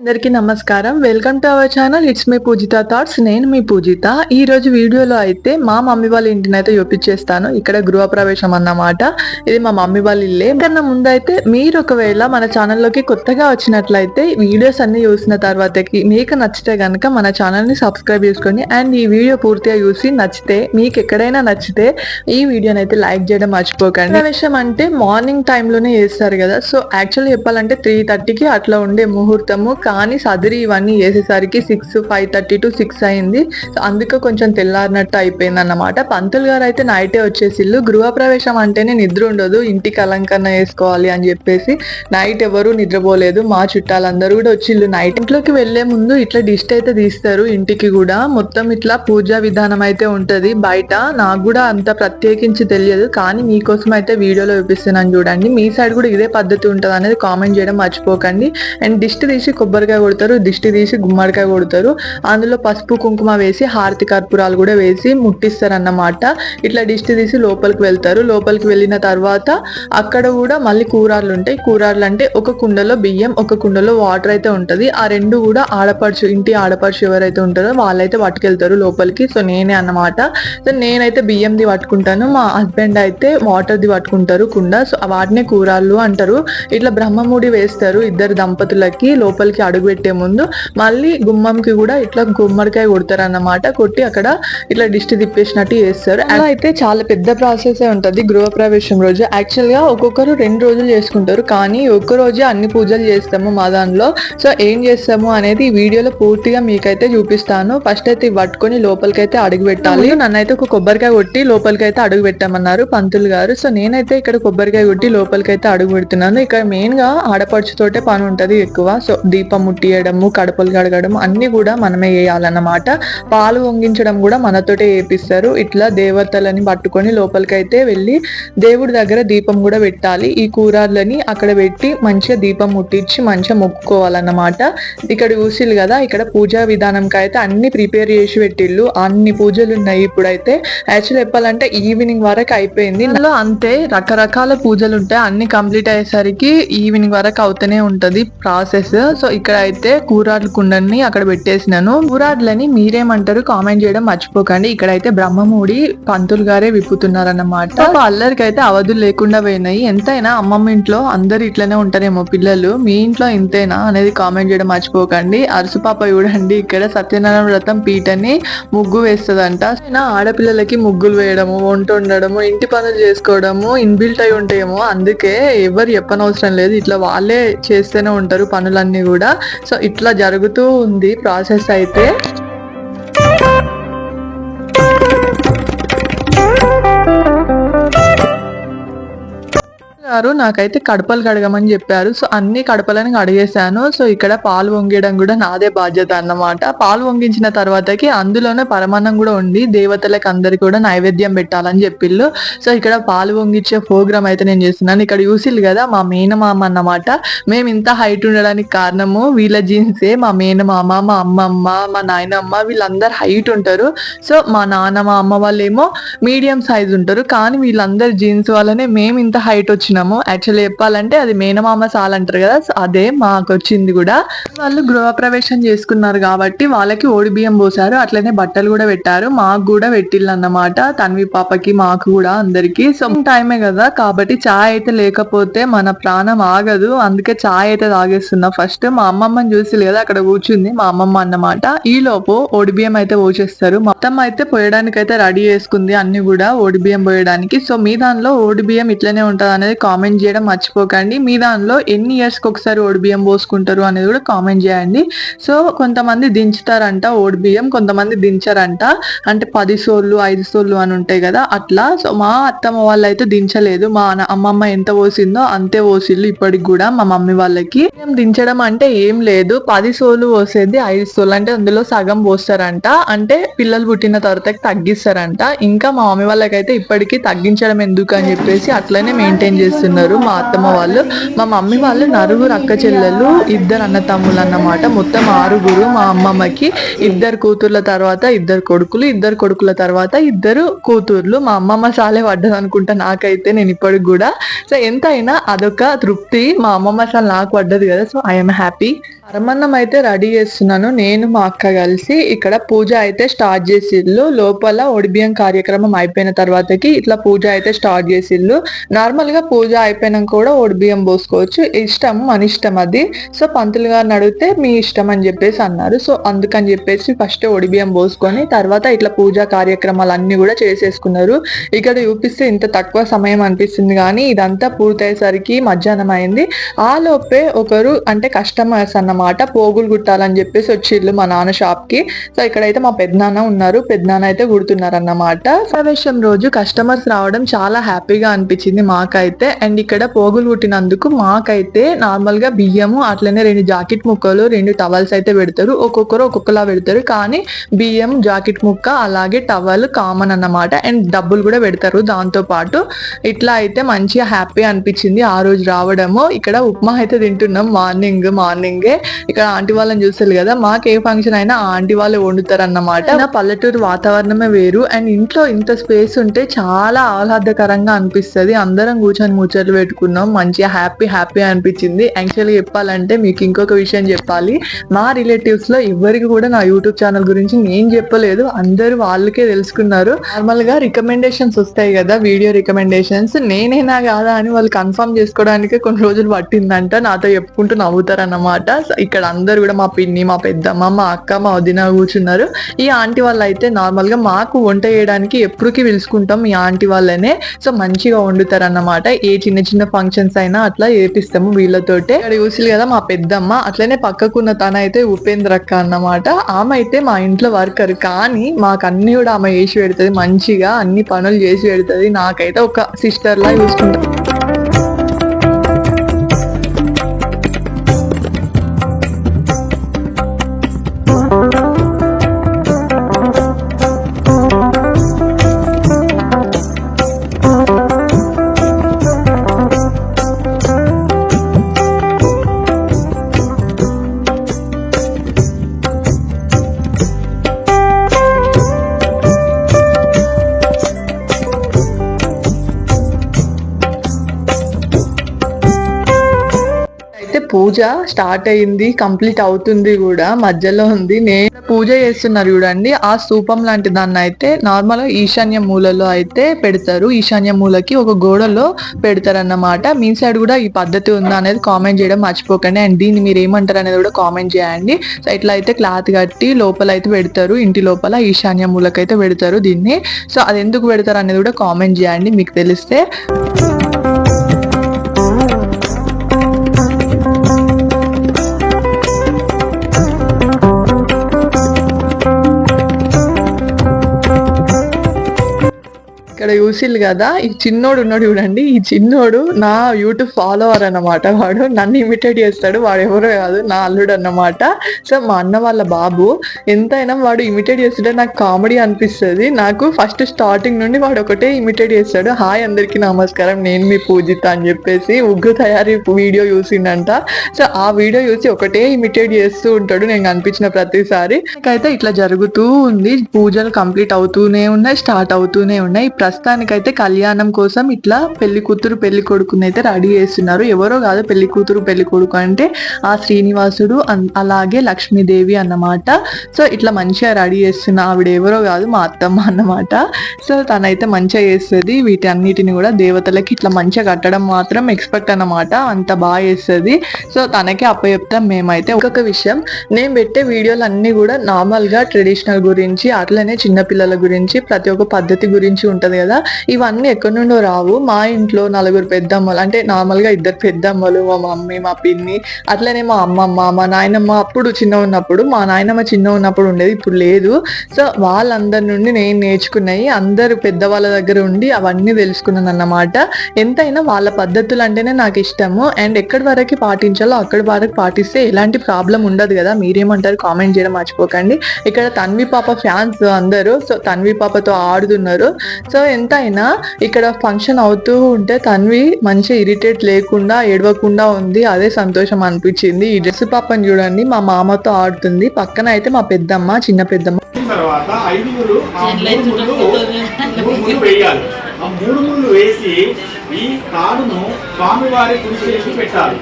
అందరికీ నమస్కారం. Welcome to our channel it's me Poojitha thoughts నేను మీ పూజిత. ఈ రోజు వీడియోలో అయితే మా మమ్మీ వాళ్ళ ఇంటిని అయితే చూపించేస్తాను. ఇక్కడ గృహప్రవేశం అన్నమాట. ఇది మా మమ్మీ వాళ్ళ ఇల్లే. కన్నా ముందైతే మీరు ఒకవేళ మన ఛానల్లోకి కొత్తగా వచ్చినట్లయితే వీడియోస్ అన్ని చూసిన తర్వాతకి మీకు నచ్చితే కనుక మన ఛానల్ని సబ్స్క్రైబ్ చేసుకోండి అండ్ ఈ వీడియో పూర్తిగా చూసి నచ్చితే మీకు ఎక్కడైనా నచ్చితే ఈ వీడియోని అయితే లైక్ చేయడం మర్చిపోకండి. ప్రవేశం అంటే మార్నింగ్ టైంలోనే చేస్తారు కదా. సో యాక్చువల్లీ చెప్పాలంటే త్రీ థర్టీకి అట్లా ఉండే ముహూర్తము. కానీ సదిరి ఇవన్నీ చేసేసరికి six five thirty to six అయింది. అందుకే కొంచెం తెల్లారినట్టు అయిపోయింది అన్నమాట పంతులు గారు అయితే నైటే వచ్చేసిల్లు గృహప్రవేశం అంటేనే నిద్ర ఉండదు. ఇంటికి అలంకరణ వేసుకోవాలి అని చెప్పేసి నైట్ ఎవరు నిద్రపోలేదు. మా చుట్టాలందరూ కూడా వచ్చిల్లు నైట్ ఇంట్లోకి వెళ్ళే ముందు ఇట్లా డిస్ట్ అయితే తీస్తారు ఇంటికి కూడా. మొత్తం ఇట్లా పూజా విధానం అయితే ఉంటది. బయట నాకు కూడా అంత ప్రత్యేకించి తెలియదు. కానీ మీకోసం అయితే వీడియోలో చూపిస్తున్నాను చూడండి. మీ సైడ్ కూడా ఇదే పద్ధతి ఉంటుంది అనేది కామెంట్ చేయడం మర్చిపోకండి. అండ్ డిస్ట్ తీసి కొబ్బరి కొబ్బరికాయ కొడతారు దిష్టి తీసి గుమ్మడికాయ కొడతారు. అందులో పసుపు కుంకుమ వేసి హారతి కర్పూరాలు కూడా వేసి ముట్టిస్తారు అన్నమాట ఇట్లా దిష్టి తీసి లోపలికి వెళ్తారు. లోపలికి వెళ్ళిన తర్వాత అక్కడ కూడా మళ్ళీ కూరలు ఉంటాయి. కూరలు అంటే ఒక కుండలో బియ్యం ఒక కుండలో వాటర్ అయితే ఉంటుంది. ఆ రెండు కూడా ఆడపడుచు ఇంటి ఆడపడుచు ఎవరైతే ఉంటారో వాళ్ళైతే పట్టుకెళ్తారు లోపలికి. సో నేనే అన్నమాట. సో నేనైతే బియ్యంది పట్టుకుంటాను. మా హస్బెండ్ అయితే వాటర్ది పట్టుకుంటారు కుండ. సో వాటినే కూరలు అంటారు. ఇట్లా బ్రహ్మముడి వేస్తారు ఇద్దరు దంపతులకి లోపలికి అడుగు పెట్టే ముందు మళ్ళీ గుమ్మంకి కూడా ఇట్లా గుమ్మడికాయ కొడతారు అన్నమాట కొట్టి అక్కడ ఇట్లా దిష్టి తిప్పేసినట్టు చేస్తారు. అలా అయితే చాలా పెద్ద ప్రాసెస్ ఉంటది గృహప్రవేశం రోజు. యాక్చువల్గా ఒక్కొక్కరు రెండు రోజులు చేసుకుంటారు. కానీ ఒక్క రోజే అన్ని పూజలు చేస్తాము మా దానిలో సో ఏం చేస్తాము అనేది ఈ వీడియోలో పూర్తిగా మీకైతే చూపిస్తాను. ఫస్ట్ అయితే పట్టుకొని లోపలికైతే అడుగు పెట్టాలి. నన్నైతే ఒక కొబ్బరికాయ కొట్టి లోపలికైతే అడుగు పెట్టామన్నారు పంతులు గారు. సో నేనైతే ఇక్కడ కొబ్బరికాయ కొట్టి లోపలికైతే అడుగు పెడుతున్నాను. ఇక్కడ మెయిన్గా ఆడపడుచుతోటే పని ఉంటది ఎక్కువ. సో దీపం ముట్టియడము కడపలు కడగడం అన్ని కూడా మనమే చేయాలన్నమాట. పాలు వంగించడం కూడా మనతోటే చేపిస్తారు. ఇట్లా దేవతలని పట్టుకొని లోపలికైతే వెళ్ళి దేవుడి దగ్గర దీపం కూడా పెట్టాలి. ఈ కూరలని అక్కడ పెట్టి మంచిగా దీపం ముట్టించి మంచిగా మొక్కుకోవాలన్నమాట. ఇక్కడ చూసిల్లు కదా ఇక్కడ పూజా విధానంకి అయితే అన్ని ప్రిపేర్ చేసి పెట్టిళ్ళు. అన్ని పూజలు ఉన్నాయి ఇప్పుడైతే. యాక్చువల్ చెప్పాలంటే ఈవినింగ్ వరకు అయిపోయింది. ఇందులో అంతే రకరకాల పూజలు ఉంటాయి. అన్ని కంప్లీట్ అయ్యేసరికి ఈవినింగ్ వరకు అవుతూనే ఉంటది ప్రాసెస్. సో ఇక్కడ ఇక్కడ అయితే కూరాడు కుండని అక్కడ పెట్టేసినాను. కూరాడులని మీరేమంటారు? కామెంట్ చేయడం మర్చిపోకండి. ఇక్కడైతే బ్రహ్మముడి పంతులు గారే విప్పుతున్నారన్నమాట. అల్లరికి అయితే అవధులు లేకుండా పోయినాయి. ఎంతైనా అమ్మమ్మ ఇంట్లో అందరు ఇట్లనే ఉంటారేమో పిల్లలు. మీ ఇంట్లో ఇంతేనా అనేది కామెంట్ చేయడం మర్చిపోకండి. అరుసుపాప చూడండి. ఇక్కడ సత్యనారాయణ వ్రతం పీటని ముగ్గు వేస్తుందంట. ఆడపిల్లలకి ముగ్గులు వేయడము వంట ఉండడము ఇంటి పనులు చేసుకోవడము ఇన్బిల్ట్ అయి ఉంటాయేమో అందుకే ఎవరు చెప్పనవసరం లేదు. ఇట్లా వాళ్ళే చేస్తూనే ఉంటారు పనులన్నీ కూడా. సో ఇట్లా జరుగుతూ ఉంది ప్రాసెస్ అయితే. గారు నాకైతే కడపలు కడగమని చెప్పారు. సో అన్ని కడపలను కడిగేశాను. సో ఇక్కడ పాలు వంగేయడం కూడా నాదే బాధ్యత అన్నమాట. పాలు వంగించిన తర్వాతకి అందులోనే పరమాన్నం కూడా ఉంది దేవతలకు అందరి కూడా నైవేద్యం పెట్టాలని చెప్పిళ్ళు. సో ఇక్కడ పాలు వంగించే ప్రోగ్రామ్ అయితే నేను చేస్తున్నాను. ఇక్కడ చూసిల్లు కదా మా మేనమామ అన్నమాట. మేము ఇంత హైట్ ఉండడానికి కారణము వీళ్ళ జీన్సే మా మేనమామ మా అమ్మమ్మ మా నాయనమ్మ వీళ్ళందరు హైట్ ఉంటారు. సో మా నాన్న మా అమ్మ వాళ్ళు ఏమో మీడియం సైజ్ ఉంటారు. కానీ వీళ్ళందరు జీన్స్ వల్లనే మేము ఇంత హైట్ వచ్చినాము. యాక్చువల్లీ చెప్పాలంటే అది మేనమామ సాల్ అంటారు కదా అదే మాకు వచ్చింది కూడా. వాళ్ళు గృహప్రవేశం చేసుకున్నారు కాబట్టి వాళ్ళకి ఓడి బియ్యం పోసారు. అట్లనే బట్టలు కూడా పెట్టారు. మాకు కూడా పెట్టిళ్ళు అన్నమాట. తన్వి పాపకి మాకు కూడా అందరికి. సో టైమే కదా కాబట్టి చాయ్ అయితే లేకపోతే మన ప్రాణం ఆగదు. అందుకే చాయ్ అయితే తాగేస్తున్నా. ఫస్ట్ మా అమ్మమ్మని చూసి లేదా అక్కడ కూర్చుంది మా అమ్మమ్మ అన్నమాట. ఈ లోపు బియ్యం అయితే పోసేస్తారు. మొత్తం అయితే పోయడానికి అయితే రెడీ చేసుకుంది. అన్ని కూడా ఓడిబియ్యం పోయడానికి. సో మీ దానిలో ఓడి బియ్యం ఇట్లనే ఉంటది అనేది కామెంట్ కామెంట్ చేయడం మర్చిపోకండి. మీ దానిలో ఎన్ని ఇయర్స్కి ఒకసారి ఓడి బియ్యం పోసుకుంటారు అనేది కూడా కామెంట్ చేయండి. సో కొంతమంది దించుతారంట ఓడి బియ్యం కొంతమంది దించరంట. అంటే పది సోళ్ళు ఐదు సోళ్ళు అని ఉంటాయి కదా అట్లా. సో మా అత్తమ్మ వాళ్ళు అయితే దించలేదు. మా అమ్మమ్మ ఎంత పోసిందో అంతే పోసిళ్ళు ఇప్పటికి కూడా మా మమ్మీ వాళ్ళకి. దించడం అంటే ఏం లేదు. పది సోలు పోసేది ఐదు సోలు అంటే అందులో సగం పోస్తారంట. అంటే పిల్లలు పుట్టిన తర్వాత తగ్గిస్తారంట. ఇంకా మా మమ్మీ వాళ్ళకైతే ఇప్పటికీ తగ్గించడం ఎందుకు అని చెప్పేసి అట్లనే మెయింటైన్ చేస్తున్నారు. మా అత్తమ్మ వాళ్ళు మా మమ్మీ వాళ్ళు నలుగురు అక్క చెల్లెలు ఇద్దరు అన్న తమ్ముళ్ళు అన్నమాట. మొత్తం ఆరుగురు మా అమ్మమ్మకి ఇద్దరు కూతుర్ల తర్వాత ఇద్దరు కొడుకులు ఇద్దరు కొడుకుల తర్వాత ఇద్దరు కూతుర్లు. మా అమ్మమ్మ సాలే పడ్డది అనుకుంటా నాకైతే నేను ఇప్పటికి కూడా. సో ఎంత అయినా అదొక తృప్తి. మా అమ్మమ్మ సాల్ నాకు పడ్డది కదా. సో ఐఎమ్ హ్యాపీ పరమన్నం అయితే రెడీ చేస్తున్నాను. నేను మా అక్క కలిసి ఇక్కడ పూజ అయితే స్టార్ట్ చేసిల్లు లోపల ఒడిబియం కార్యక్రమం అయిపోయిన తర్వాతకి ఇట్లా పూజ అయితే స్టార్ట్ చేసిల్లు నార్మల్గా పూజ అయిపోయినాక కూడా ఒడిబియ్యం పోసుకోవచ్చు. ఇష్టం మన ఇష్టం అది. సో పంతులు గారిని అడిగితే మీ ఇష్టం అని చెప్పేసి అన్నారు. సో అందుకని చెప్పేసి ఫస్ట్ ఒడిబియ్యం పోసుకొని తర్వాత ఇట్లా పూజా కార్యక్రమాలు అన్ని కూడా చేసేసుకున్నారు. ఇక్కడ చూపిస్తే ఇంత తక్కువ సమయం అనిపిస్తుంది కానీ ఇదంతా పూర్తయ్యేసరికి మధ్యాహ్నం అయింది. ఆ లోపే ఒకరు అంటే కస్టమర్స్ అన్నమాట పోగులు కుట్టాలని చెప్పేసి వచ్చిళ్ళు మా నాన్న షాప్కి సో ఇక్కడైతే మా పెద్దనాన్న ఉన్నారు. పెద్దనాన్న అయితే కుడుతున్నారు అన్నమాట ప్రవేశం రోజు కస్టమర్స్ రావడం చాలా హ్యాపీగా అనిపించింది మాకైతే. అండ్ ఇక్కడ పోగులు కుట్టినందుకు మాకైతే నార్మల్గా బియ్యము అట్లనే రెండు జాకెట్ ముక్కలు రెండు టవల్స్ అయితే పెడతారు. ఒక్కొక్కరు ఒక్కొక్కలా పెడతారు. కానీ బియ్యం జాకెట్ ముక్క అలాగే టవల్ కామన్ అన్నమాట. అండ్ డబ్బులు కూడా పెడతారు దాంతో పాటు. ఇట్లా అయితే మంచిగా హ్యాపీ అనిపించింది ఆ రోజు రావడము. ఇక్కడ ఉప్మా అయితే తింటున్నాం మార్నింగ్ మార్నింగే. ఇక్కడ ఆంటీ వాళ్ళని చూస్తారు కదా. మాకు ఏ ఫంక్షన్ అయినా ఆ ఆంటీ వాళ్ళే వండుతారు అన్నమాట నా పల్లెటూరు వాతావరణమే వేరు. అండ్ ఇంట్లో ఇంత స్పేస్ ఉంటే చాలా ఆహ్లాదకరంగా అనిపిస్తది. అందరం కూర్చొని ముచ్చట్లు పెట్టుకున్నాం. మంచిగా హ్యాపీ హ్యాపీ అనిపించింది. యాక్చువల్గా చెప్పాలంటే మీకు ఇంకొక విషయం చెప్పాలి. మా రిలేటివ్స్లో ఎవరికి కూడా నా యూట్యూబ్ ఛానల్ గురించి నేను చెప్పలేదు. అందరూ వాళ్ళకే తెలుసుకున్నారు. నార్మల్గా రికమెండేషన్స్ వస్తాయి కదా వీడియో రికమెండేషన్స్ నేనేనా కాదా అని వాళ్ళు కన్ఫర్మ్ చేసుకోవడానికి కొన్ని రోజులు పట్టిందంట. నాతో చెప్పుకుంటూ నవ్వుతారు అన్నమాట ఇక్కడ అందరు కూడా మా పిన్ని మా పెద్దమ్మ మా అక్క మా వదిన కూర్చున్నారు. ఈ ఆంటీ వాళ్ళు అయితే నార్మల్గా మాకు వంట చేయడానికి ఎప్పటికీ పిలుచుకుంటాం ఈ ఆంటీ వాళ్ళనే. సో మంచిగా వండుతారు అన్నమాట ఏ చిన్న చిన్న ఫంక్షన్స్ అయినా అట్లా చేపిస్తాము వీళ్ళతోటే. ఇక్కడ చూసి కదా మా పెద్దమ్మ అట్లనే పక్కకున్న తన అయితే ఉపేంద్ర అక్క అన్నమాట. ఆమె అయితే మా ఇంట్లో వర్కర్. కానీ మాకు అన్ని కూడా ఆమె చేసి పెడుతుంది మంచిగా అన్ని పనులు చేసి పెడుతుంది. నాకైతే ఒక సిస్టర్ లా చూసుకుంటాం. పూజ స్టార్ట్ అయింది కంప్లీట్ అవుతుంది కూడా మధ్యలో ఉంది. నేను పూజ చేస్తున్నారు చూడండి. ఆ స్థూపం లాంటి దాన్ని అయితే నార్మల్ ఈశాన్య మూలలో అయితే పెడతారు. ఈశాన్య మూలకి ఒక గోడలో పెడతారు అన్నమాట మీ సైడ్ కూడా ఈ పద్ధతి ఉందా అనేది కామెంట్ చేయడం మర్చిపోకండి. అండ్ దీన్ని మీరు ఏమంటారు అనేది కూడా కామెంట్ చేయండి. సో ఇట్లా అయితే క్లాత్ కట్టి లోపల అయితే పెడతారు. ఇంటి లోపల ఈశాన్య మూలకైతే పెడతారు దీన్ని. సో అది ఎందుకు పెడతారు అనేది కూడా కామెంట్ చేయండి. మీకు తెలిస్తే. ఇక్కడ చూసిల్లు కదా ఈ చిన్నోడు ఉన్నాడు చూడండి ఈ చిన్నోడు నా యూట్యూబ్ ఫాలోవర్ అన్నమాట వాడు. నన్ను ఇమిటేట్ చేస్తాడు వాడు ఎవరో కాదు నా అల్లుడు అన్నమాట. సో మా అన్న వాళ్ళ బాబు ఎంతైనా వాడు ఇమిటేట్ చేస్తుంటే నాకు కామెడీ అనిపిస్తుంది. నాకు ఫస్ట్ స్టార్టింగ్ నుండి వాడు ఒకటే ఇమిటేట్ చేస్తాడు. హాయ్ అందరికీ నమస్కారం నేను మీ పూజిత అని చెప్పేసి ఉగ్గు తయారీ వీడియో చూసిండంట. సో ఆ వీడియో చూసి ఒకటే ఇమిటేట్ చేస్తూ ఉంటాడు నేను కనిపించిన ప్రతిసారి. అయితే ఇట్లా జరుగుతూ ఉంది. పూజలు కంప్లీట్ అవుతూనే ఉన్నాయి స్టార్ట్ అవుతూనే ఉన్నాయి. ప్రస్తుతానికైతే కళ్యాణం కోసం ఇట్లా పెళ్ళి కూతురు పెళ్ళి కొడుకుని అయితే రెడీ చేస్తున్నారు. ఎవరో కాదు పెళ్ళి కూతురు పెళ్ళి కొడుకు అంటే ఆ శ్రీనివాసుడు అన్- అలాగే లక్ష్మీదేవి అన్నమాట. సో ఇట్లా మంచిగా రెడీ చేస్తున్న ఆవిడ ఎవరో కాదు మా అత్తమ్మ అన్నమాట. సో తనైతే మంచిగా చేస్తుంది. వీటన్నిటిని కూడా దేవతలకి ఇట్లా మంచిగా కట్టడం మాత్రం ఎక్స్పెక్ట్ అన్నమాట. అంత బాగా చేస్తుంది. సో తనకే అప్పచెప్తాం మేమైతే. ఒక్కొక్క విషయం నేను పెట్టే వీడియోలు అన్ని కూడా నార్మల్గా ట్రెడిషనల్ గురించి అట్లనే చిన్నపిల్లల గురించి ప్రతి ఒక్క పద్ధతి గురించి ఉంటుంది కదా. ఇవన్నీ ఎక్కడి నుండో రావు. మా ఇంట్లో నలుగురు పెద్దమ్మలు అంటే నార్మల్గా ఇద్దరు పెద్దమ్మలు మా మమ్మీ మా పిన్ని అట్లనే మా అమ్మమ్మ మా నాయనమ్మ అప్పుడు చిన్న ఉన్నప్పుడు మా నాయనమ్మ చిన్న ఉన్నప్పుడు ఉండేది ఇప్పుడు లేదు. సో వాళ్ళందరి నుండి నేను నేర్చుకున్నాయి అందరు పెద్దవాళ్ళ దగ్గర ఉండి అవన్నీ తెలుసుకున్నాను అన్నమాట. ఎంతైనా వాళ్ళ పద్ధతులు అంటేనే నాకు ఇష్టము. అండ్ ఎక్కడి వరకు పాటించాలో అక్కడి వరకు పాటిస్తే ఎలాంటి ప్రాబ్లం ఉండదు కదా? మీరేమంటారు? కామెంట్ చేయడం మర్చిపోకండి. ఇక్కడ తన్వి పాప ఫ్యాన్స్ అందరూ సో తన్వి పాపతో ఆడుతున్నారు. సో ఎంతైనా ఇక్కడ ఫంక్షన్ అవుతూ ఉంటే తన్వి మంచి ఇరిటేట్ లేకుండా ఏడవకుండా ఉంది. అదే సంతోషం అనిపించింది. ఈ డ్రెస్ పాపని చూడండి. మా మామతో ఆడుతుంది. పక్కన అయితే మా పెద్దమ్మ చిన్న పెద్దమ్మ. తర్వాత ఐదుగురు ఆ మూడు ముళ్ళు మూడు ముళ్ళు వేయాలి. ఆ మూడు ముళ్ళు వేసి ఈ తాడును స్వామివారి కుడి చేయికి పెట్టాలి.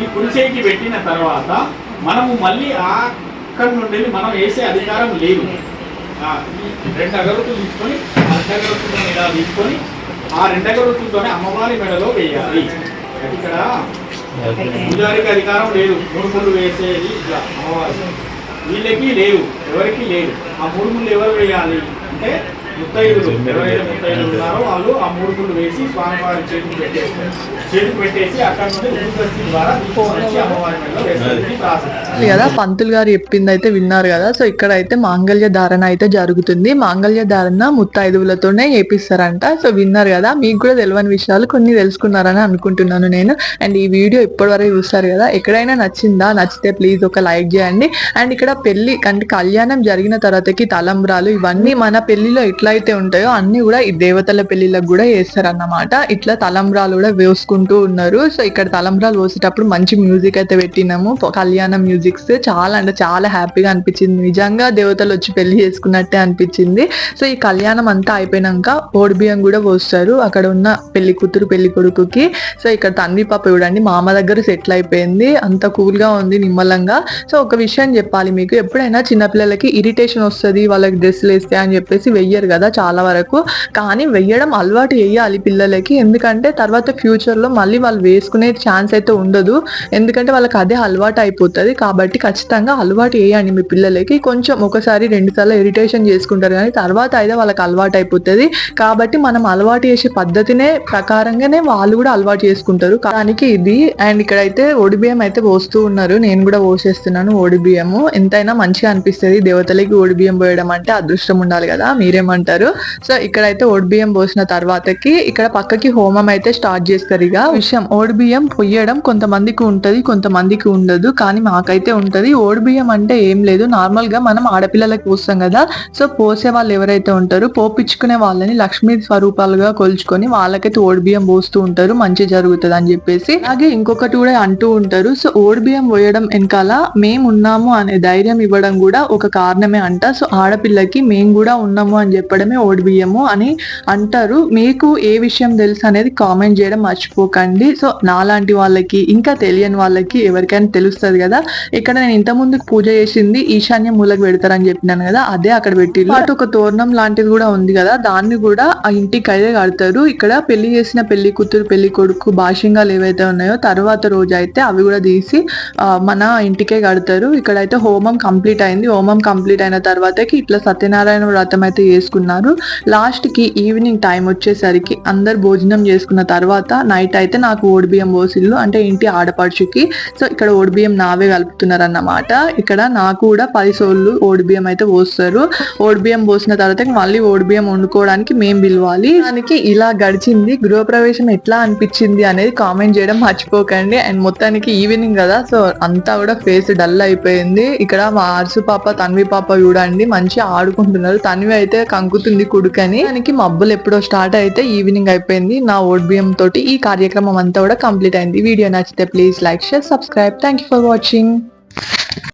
ఈ కుడి చేయికి పెట్టిన తర్వాత మనము మళ్ళీ అక్కడి నుండి మనం వేసే అధికారం లేదు. రెండు అగరొత్తులు తీసుకొని ఆ రెండు అగరొత్తులను ఇలా తీసుకొని ఆ రెండు అగరొత్తులతోనే అమ్మవారి మెడలో వేయాలి. ఇక్కడ పూజారికి అధికారం లేదు. మూడు ముళ్ళు వేసేది ఇట్లా అమ్మవారి. వీళ్ళకి లేవు ఎవరికి లేదు. ఆ మూడు ముళ్ళు ఎవరు వేయాలి? అంటే ముత్తైదులు ఎవరైతే ముత్తైదులు ఉన్నారో. వాళ్ళు ఆ మూడు వేసి స్వామివారి చేతికి పెట్టేసి చేతికి పెట్టేసి అక్కడ నుండి ద్వారా వచ్చి అమ్మవారి వేస్తారు ప్రాసెస్ కదా పంతులు గారు చెప్పింది అయితే విన్నారు కదా. సో ఇక్కడ అయితే మాంగళ్య ధారణ అయితే జరుగుతుంది. మాంగళ్య ధారణ ముత్తైదువులతోనే చేపిస్తారంట. సో విన్నారు కదా. మీకు కూడా తెలియని విషయాలు కొన్ని తెలుసుకున్నారని అనుకుంటున్నాను నేను. అండ్ ఈ వీడియో ఇప్పటివరకు చూస్తారు కదా. ఎక్కడైనా నచ్చిందా నచ్చితే ప్లీజ్ ఒక లైక్ చేయండి. అండ్ ఇక్కడ పెళ్ళి అంటే కళ్యాణం జరిగిన తర్వాతకి తలంబ్రాలు ఇవన్నీ మన పెళ్ళిలో ఎట్లయితే ఉంటాయో అన్ని కూడా ఈ దేవతల పెళ్ళిళ్ళకు కూడా వేస్తారన్నమాట. ఇట్లా తలంబ్రాలు కూడా వేసుకుంటూ ఉన్నారు. సో ఇక్కడ తలంబ్రాలు పోసేటప్పుడు మంచి మ్యూజిక్ అయితే పెట్టినాము. కళ్యాణ మ్యూజిక్స్ చాలా అంటే చాలా హ్యాపీగా అనిపించింది. నిజంగా దేవతలు వచ్చి పెళ్ళి చేసుకున్నట్టే అనిపించింది. సో ఈ కళ్యాణం అంతా అయిపోయినాక ఓడిబియ్యం కూడా పోస్తారు. అక్కడ ఉన్న పెళ్ళి కూతురు పెళ్ళి కొడుకుకి. సో ఇక్కడ తండ్రి పాప చూడండి మామ దగ్గర సెటిల్ అయిపోయింది. అంత కూల్గా ఉంది నిమ్మలంగా. సో ఒక విషయం చెప్పాలి మీకు. ఎప్పుడైనా చిన్నపిల్లలకి ఇరిటేషన్ వస్తుంది వాళ్ళకి డ్రెస్సులు వేస్తే అని చెప్పేసి వెయ్యరు కదా. చాలా వరకు. కానీ వెయ్యడం అలవాటు వేయాలి పిల్లలకి. ఎందుకంటే తర్వాత ఫ్యూచర్లో మళ్ళీ వాళ్ళు వేసుకునే ఛాన్స్ అయితే ఉండదు. ఎందుకంటే వాళ్ళకి అదే అలవాటు అయిపోతుంది. కాబట్టి ఖచ్చితంగా అలవాటు వేయండి మీ పిల్లలకి. కొంచెం ఒకసారి రెండు సార్లు ఇరిటేషన్ చేసుకుంటారు కానీ తర్వాత అయితే వాళ్ళకి అలవాటు అయిపోతుంది. కాబట్టి మనం అలవాటు చేసే పద్ధతినే ప్రకారంగానే వాళ్ళు కూడా అలవాటు చేసుకుంటారు. దానికి ఇది. అండ్ ఇక్కడైతే ఒడిబియ్యం అయితే పోస్తూ ఉన్నారు. నేను కూడా పోసేస్తున్నాను ఒడిబియ్యము ఎంతైనా మంచిగా అనిపిస్తుంది. దేవతలకి ఒడిబియ్యం పోయడం అంటే అదృష్టం ఉండాలి కదా. మీరేమంటారు? సో ఇక్కడైతే బియ్యం పోసిన తర్వాతకి ఇక్కడ పక్కకి హోమం అయితే స్టార్ట్ చేస్తారు ఇక. విషయం ఓడిబియ్యం పొయ్యడం కొంతమందికి ఉంటది కొంతమందికి ఉండదు. కానీ మాకైతే ఉంటది. ఓడిబియ్యం అంటే ఏం లేదు. నార్మల్గా మనం ఆడపిల్లలకు పోస్తాం కదా. సో పోసే వాళ్ళు ఎవరైతే ఉంటారో పోపించుకునే వాళ్ళని లక్ష్మీ స్వరూపాలుగా కొలుచుకొని వాళ్ళకైతే ఓడిబియ్యం పోస్తూ ఉంటారు. మంచి జరుగుతుంది అని చెప్పేసి. అలాగే ఇంకొకటి కూడా అంటూ ఉంటారు. సో ఓడిబియ్యం పోయడం వెనకాల మేము ఉన్నాము అనే ధైర్యం ఇవ్వడం కూడా ఒక కారణమే అంట. సో ఆడపిల్లకి మేము కూడా ఉన్నాము అని చెప్పి చెప్పడమే ఓడిబియ్యము అని అంటారు. మీకు ఏ విషయం తెలుసు అనేది కామెంట్ చేయడం మర్చిపోకండి. సో నాలాంటి వాళ్ళకి ఇంకా తెలియని వాళ్ళకి ఎవరికైనా తెలుస్తుంది కదా. ఇక్కడ నేను ఇంతకుముందు పూజ చేసింది ఈశాన్య మూలకు పెడతారని చెప్పినాను కదా. అదే అక్కడ పెట్టి అటు ఒక తోరణం లాంటిది కూడా ఉంది కదా. దాన్ని కూడా ఆ ఇంటికి అయితే కడతారు. ఇక్కడ పెళ్ళి చేసిన పెళ్ళి కూతురు పెళ్ళి కొడుకు భాషింగాలు ఏవైతే ఉన్నాయో తర్వాత రోజు అయితే అవి కూడా తీసి మన ఇంటికే కడతారు. ఇక్కడైతే హోమం కంప్లీట్ అయింది. హోమం కంప్లీట్ అయిన తర్వాతకి ఇట్లా సత్యనారాయణ వ్రతం అయితే చేసుకున్నారు. లాస్ట్కి ఈవినింగ్ టైం వచ్చేసరికి అందరు భోజనం చేసుకున్న తర్వాత నైట్ అయితే నాకు ఓడిబియ్యం పోసిల్లు అంటే ఇంటి ఆడపడుచుకి. సో ఇక్కడ ఓడిబియ్యం నావే కలుపుతున్నారన్నమాట. ఇక్కడ నాకు కూడా పది సోళ్ళు ఓడిబియ్యం అయితే పోస్తారు. ఓడిబియ్యం పోసిన తర్వాత మళ్ళీ ఓడిబియ్యం వండుకోవడానికి మేము పిలవాలి. దానికి ఇలా గడిచింది. గృహప్రవేశం ఎట్లా అనిపించింది అనేది కామెంట్ చేయడం మర్చిపోకండి. అండ్ మొత్తానికి ఈవినింగ్ కదా. సో అంతా కూడా ఫేస్ డల్ అయిపోయింది. ఇక్కడ మా ఆర్సు పాప తన్వి పాప చూడండి. మంచిగా ఆడుకుంటున్నారు. తన్వి అయితే కంకుతుంది కుడుకని. దానికి మబ్బులు ఎప్పుడో స్టార్ట్ అయితే ఈవినింగ్ అయిపోయింది. నా ఓడిబియ్యం తోటి ఈ కార్యక్రమం అంతా కూడా కంప్లీట్ అయింది. వీడియో నచ్చితే please like share subscribe. Thank you for watching